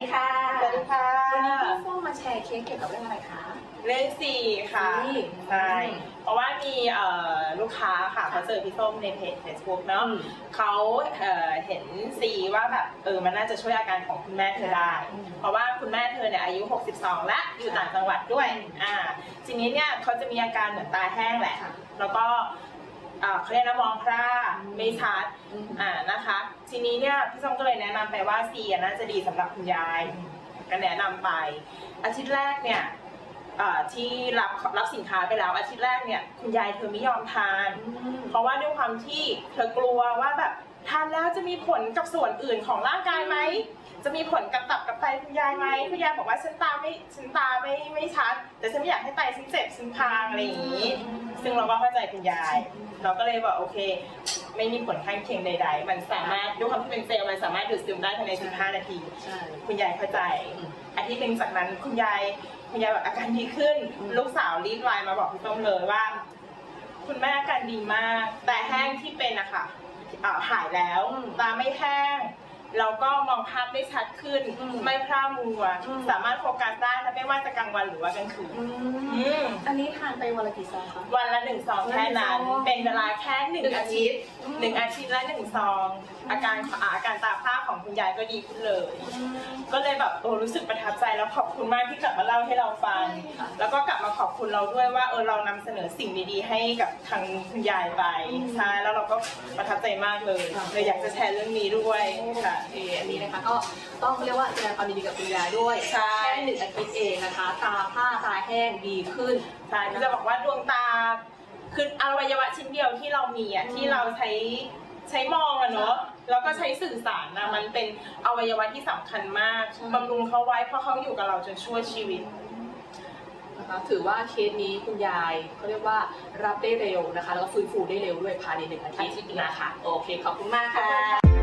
สวัสดีค่ะสวัสดีค่ะวันนี้พี่ส้มมาแชร์เคสเกี่ยวกับเรื่องอะไรคะเรื่องสี่ค่ะ สี่ใช่อืมเพราะว่ามีเอ่อลูกค้าค่ะเขาเจอพี่ส้มในเพจ Facebook เนาะอืมเขาเอ่อเห็นซีว่าแบบเออมันน่าจะช่วยอาการของคุณแม่เธอได้ อืมเพราะว่าคุณแม่เธอเนี่ยอายุ 62 และอยู่ต่างจังหวัดด้วย อ่า ทีนี้เนี่ยเขาจะมีอาการเหมือนตาแห้งแหละ ค่ะแล้วก็เอ่อเขาเรียกนะมองพร่าไม่ชัดอ่านะคะ ทีนี้เนี่ยพี่ส้มก็เลยแนะนำไปว่าซีอะน่าจะดีสำหรับคุณยาย ก็แนะนำไป อาทิตย์แรกเนี่ย ที่รับรับสินค้าไปแล้วอาทิตย์แรกเนี่ยคุณยายเธอไม่ยอมทาน เพราะว่าด้วยความที่เธอกลัวว่าแบบทานแล้วจะมีผลกับส่วนอื่นของร่างกายไหม จะมีผลกับตับกับไตคุณยายไหมคุณยายบอกว่าฉันตาไม่ฉันตาไม่ไม่ชัด แต่ฉันไม่อยากให้ไตฉันเจ็บฉันพางอะไรอย่างนี้ ซึ่งเราก็เข้าใจคุณยาย เราก็เลยบอกโอเค ไม่มีผลข้างเคียงใดๆ มันสามารถด้วยความที่เป็นเซลล์มันสามารถดูดซึมได้ภายใน 15 นาที ใช่ คุณยายเข้าใจอืมอาทิตย์หนึ่งจากนั้นคุณยายคุณยายแบบอาการดีขึ้นอืมลูกสาวรีบไลน์มาบอกพี่ต้มเลยว่า คุณแม่อาการดีมาก แต่แห้งที่เป็นอะค่ะอ่าหายแล้วอืมตาไม่แห้ง แล้วก็มองภาพได้ชัดขึ้นอืมไม่พร่ามัวอืมสามารถโฟกัสได้ถ้าไม่ว่าจะกลางวันหรือว่ากลางคืนอือืมมอันนี้ทานไปวันละกี่ซองคะวันละหนึ่งซองแค่นั้นหนึ่งซองเป็นเวลาแค่หนึ่งหนึ่งอาอาทิทิตตย์ย์อืมหนึ่งอาทิตย์ละหนึ่งซอง อาการอ่าอาการตาพร่าของคุณยายก็ดีขึ้นเลย ก็เลยแบบโอ้รู้สึกประทับใจแล้วขอบคุณมากที่กลับมาเล่าให้เราฟังใช่ค่ะแล้วก็กลับมาขอบคุณเราด้วยว่าเออเรานำเสนอสิ่งดีๆ ให้กับทางคุณยายไปอืมใช่แล้วเราก็ประทับใจมากเลยค่ะเลยอยากจะแชร์เรื่องนี้ด้วยค่ะโอเคอันนี้นะคะ ก็ต้องเรียกว่าแสดงความยินดีกับคุณยายด้วยใช่ แค่หนึ่งอาทิตย์เองนะคะ ตาผ้าตาแห้งดีขึ้น ใช่คือจะบอกว่าดวงตา คืออวัยวะชิ้นเดียวที่เรามีอะอืมที่เราใช้ใช้มองอะเนาะแล้วก็ใช้สื่อสารนะมันเป็นอวัยวะที่สำคัญมากใช่ บำรุงเขาไว้เพราะเขาอยู่กับเราจนชั่วชีวิต นะคะถือว่าเคสนี้คุณยายเขาเรียกว่ารับได้เร็วนะคะ แล้วก็ฟื้นฟูได้เร็วด้วยภายในหนึ่งอาทิตย์นะคะ โอเค ขอบคุณมากค่ะ